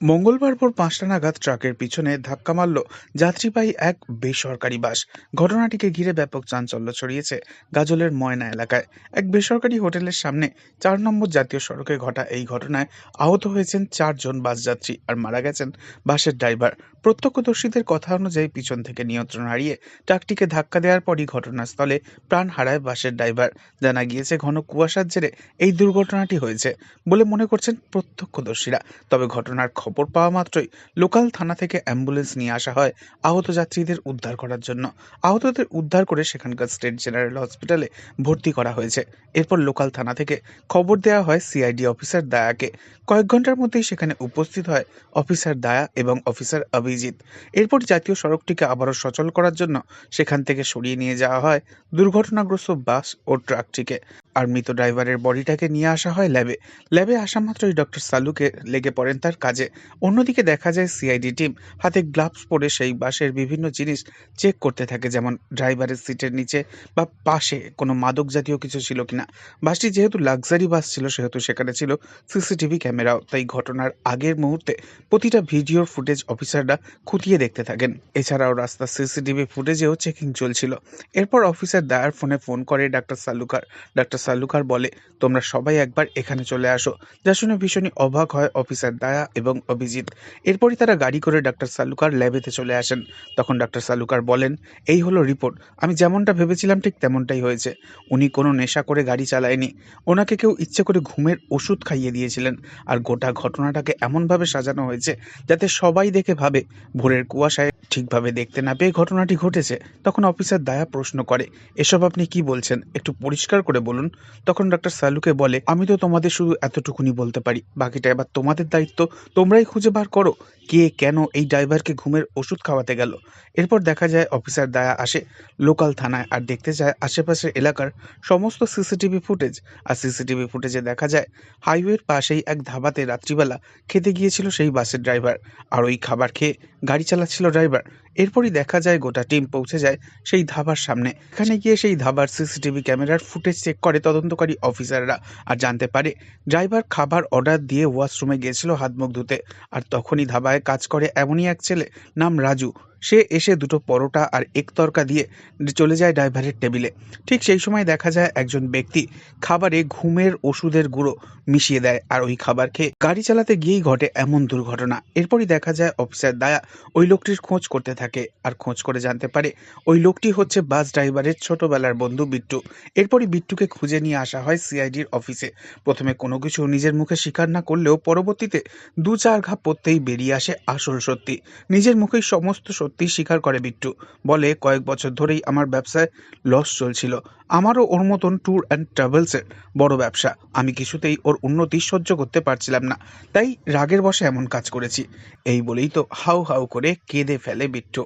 মঙ্গলবার ভোর পাঁচটা নাগাদ ট্রাকের পিছনে ধাক্কা মারল যাত্রীবাহী এক বেসরকারি বাস। ঘটনাটিকে ঘিরে ব্যাপক চাঞ্চল্য ছড়িয়েছে গাজলের ময়না এলাকায়। এক বেসরকারি হোটেলের সামনে চার নম্বর জাতীয় সড়কে ঘটা এই ঘটনায় আহত হয়েছেন চারজন বাস যাত্রী আর মারা গেছেন বাসের ড্রাইভার। প্রত্যক্ষদর্শীদের কথা অনুযায়ী পিছন থেকে নিয়ন্ত্রণ হারিয়ে ট্রাকটিকে ধাক্কা দেওয়ার পরই ঘটনাস্থলে প্রাণ হারায় বাসের ড্রাইভার। জানা গিয়েছে, ঘন কুয়াশার জেরে এই দুর্ঘটনাটি হয়েছে বলে মনে করছেন প্রত্যক্ষদর্শীরা। তবে ঘটনার খবর পাওয়া মাত্রই লোকাল থানা থেকে অ্যাম্বুলেন্স নিয়ে আসা হয় আহত যাত্রীদের উদ্ধার করার জন্য। আহতদের উদ্ধার করে সেখানকার স্টেট জেনারেল হসপিটালে ভর্তি করা হয়েছে। এরপর লোকাল থানা থেকে খবর দেওয়া হয় সিআইডি অফিসার দায়াকে। কয়েক ঘণ্টার মধ্যেই সেখানে উপস্থিত হয় অফিসার দায়া এবং অফিসার অভিজিৎ। এরপর জাতীয় সড়কটিকে আবারও সচল করার জন্য সেখান থেকে সরিয়ে নিয়ে যাওয়া হয় দুর্ঘটনাগ্রস্ত বাস ও ট্রাকটিকে। আর মৃত ড্রাইভারের বডিটাকে নিয়ে আসা হয় ল্যাবে। ল্যাবে আসা মাত্রই ডক্টর সালুকে লেগে পড়েন তার কাজে। অন্যদিকে দেখা যায় সিআইডি টিম হাতে গ্লাভস পরে সেই বাসের বিভিন্ন জিনিস চেক করতে থাকে, যেমন ড্রাইভারের সিটের নিচে বা পাশে কোনো মাদক জাতীয় কিছু ছিল কিনা। বাসটি যেহেতু লাক্সারি বাস ছিল, সেহেতু সেখানে ছিল সিসিটিভি ক্যামেরাও তাই ঘটনার আগের মুহূর্তে প্রতিটা ভিডিওর ফুটেজ অফিসাররা খুঁটিয়ে দেখতে থাকেন। এছাড়াও রাস্তার সিসিটিভি ফুটেজেও চেকিং চলছিল। এরপর অফিসার দায়ার ফোনে ফোন করে, ডাক্তার সালুকার ডাক্তার সালুকার বলে, তোমরা সবাই একবার এখানে চলে আসো। যা শুনে ভীষণই অবাক হয় অফিসার দায়া এবং অভিজিৎ। এরপরই তারা গাড়ি করে ডাক্তার সালুকার ল্যাবেতে চলে আসেন। তখন ডাক্তার সালুকার বলেন, এই হলো রিপোর্ট। আমি যেমনটা ভেবেছিলাম ঠিক তেমনটাই হয়েছে। উনি কোনো নেশা করে গাড়ি চালায়নি। ওনাকে কেউ ইচ্ছে করে ঘুমের ওষুধ খাইয়ে দিয়েছিলেন। আর গোটা ঘটনাটাকে এমনভাবে সাজানো হয়েছে যাতে সবাই দেখে ভাবে, ভোরের কুয়াশায় ঠিকভাবে দেখতে না পেয়ে ঘটনাটি ঘটেছে, তখন অফিসার দায়া প্রশ্ন করে, এসব আপনি কি বলছেন? একটু পরিষ্কার করে বলুন। তখন ডক্টর সালুকে বলে, আমি তো তোমাদের শুধু এতটুকুনি বলতে পারি, বাকিটা এবার তোমাদের দায়িত্ব, তোমরাই খুঁজে বার করো, কে কেন এই ড্রাইভারকে ঘুমের ওষুধ খাওয়াতে গেল? এরপর দেখা যায় অফিসার দায়া আসে লোকাল থানায় আর দেখতে যায় আশেপাশের এলাকার সমস্ত সিসিটিভি ফুটেজ। আর সিসিটিভি ফুটেজে দেখা যায়, হাইওয়ের পাশেই এক ধাবাতে রাত্রিবেলা খেতে গিয়েছিল সেই বাসের ড্রাইভার। আর ওই খাবার খেয়ে গাড়ি চালাচ্ছিল ড্রাইভার। এরপরই দেখা যায় গোটা টিম পৌঁছে যায় সেই ধাবার সামনে। এখানে গিয়ে সেই ধাবার সিসিটিভি ক্যামেরার ফুটেজ চেক করে তদন্তকারী অফিসাররা আর জানতে পারে, ড্রাইভার খাবার অর্ডার দিয়ে ওয়াশরুমে গিয়েছিল হাত মুখ ধুতে। আর তখনই ধাবায় কাজ করে এমনই এক ছেলে নাম রাজু। সে এসে দুটো পরোটা আর এক তরকা দিয়ে চলে যায় ড্রাইভারের টেবিলে। ঠিক সেই সময় দেখা যায় একজন ব্যক্তি খাবারে ঘুমের ওষুধের গুঁড়ো মিশিয়ে দেয় আর ওই খাবার খেয়ে গাড়ি চালাতে গিয়েই ঘটে এমন দুর্ঘটনা। এরপরই দেখা যায় অফিসার দায়া, ওই লোকটির খোঁজ করতে থাকে আর খোঁজ করে জানতে পারে ওই লোকটি হচ্ছে বাস ড্রাইভারের ছোটবেলার বন্ধু বিট্টু। এরপরই বিট্টুকে খুঁজে নিয়ে আসা হয় সিআইডির অফিসে। প্রথমে কোনো কিছু নিজের মুখে স্বীকার না করলেও পরবর্তীতে দু চার ঘা পড়তেই বেরিয়ে আসে আসল সত্যি। নিজের মুখেই সমস্ত সত্যি স্বীকার করে বিট্টু। বলে, কয়েক বছর ধরেই আমার ব্যবসায় লস চলছিল। আমারও ওর মতন ট্যুর অ্যান্ড ট্রাভেলসের বড় ব্যবসা। আমি কিছুতেই ওর উন্নতি সহ্য করতে পারছিলাম না। তাই রাগের বসে এমন কাজ করেছি। এই বলেই তো হাউ হাউ করে কেঁদে ফেলে। বিট্টু